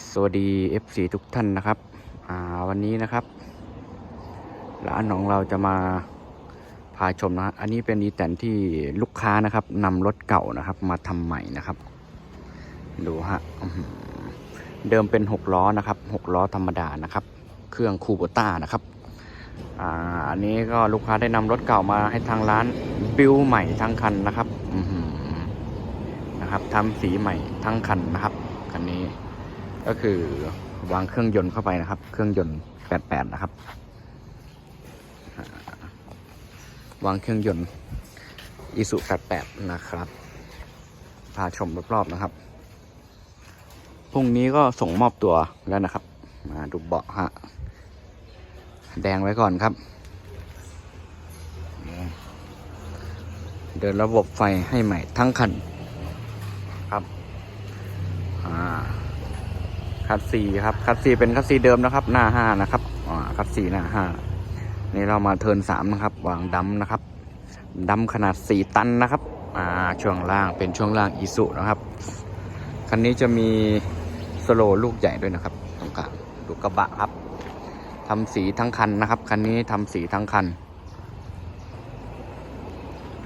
สวัสดี FC ทุกท่านนะครับวันนี้นะครับร้านของเราจะมาพาชมนะอันนี้เป็นอีแตนที่ลูกค้านะครับนำรถเก่านะครับ มาทำใหม่นะครับ ดูฮะเดิมเป็น6ล้อนะครับ6ล้อธรรมดานะครับ เครื่องคูโบต้านะครับอันนี้ก็ลูกค้าได้นำรถเก่ามาให้ทางร้านบิวใหม่ทั้งคันนะครับนะครับทำสีใหม่ทั้งคันนะครับคันนี้ ก็คือวางเครื่องยนต์เข้าไปนะครับ เครื่องยนต์ 88 นะครับ วางเครื่องยนต์อีสุ88 นะครับ พาชมรอบๆนะครับ พรุ่งนี้ก็ส่งมอบตัวแล้วนะครับ มาดูเบาะฮะ แดงไว้ก่อนครับ เดินระบบไฟให้ใหม่ทั้งคัน ครับ อ่า คัดซีครับคัดซีเป็นคัดซีเดิมนะครับ หน้าห้านะครับอ่าคัดซีหน้าห้านี่เรามาเทิร์นสามนะครับวางดัมนะครับดัมขนาดสี่ตันนะครับอ่าช่วงล่างเป็นช่วงล่างอีสุนะครับคันนี้จะมีสโลลูกใหญ่ด้วยนะครับตรงกลางลูกระบะครับทำสีทั้งคันนะครับคันนี้ทำสีทั้งคัน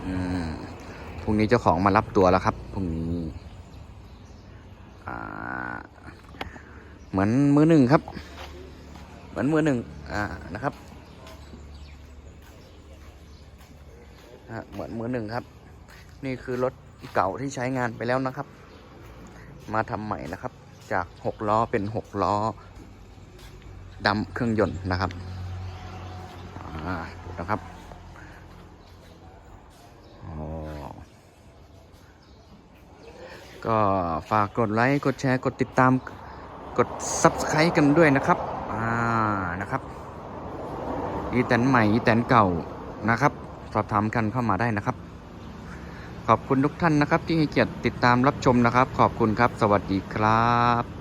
อืมพรุ่งนี้เจ้าของมารับตัวแล้วครับพรุ่งนี้อ่า เหมือนมือหนึ่งครับ เหมือนมือหนึ่งอ่านะครับเหมือนมือหนึ่งครับ นี่คือรถเก่าที่ใช้งานไปแล้วนะครับ มาทำใหม่นะครับ จากหกล้อเป็นหกล้อดำเครื่องยนต์นะครับอ่าดูนะครับอ๋อก็ฝากกดไลค์ กดแชร์ กดติดตาม กด subscribe กันด้วยนะครับอ่านะครับ อีแตนใหม่อีแตนเก่านะครับ สอบถามกันเข้ามาได้นะครับ ขอบคุณทุกท่านนะครับที่ให้เกียรติติดตามรับชมนะครับ ขอบคุณครับ สวัสดีครับ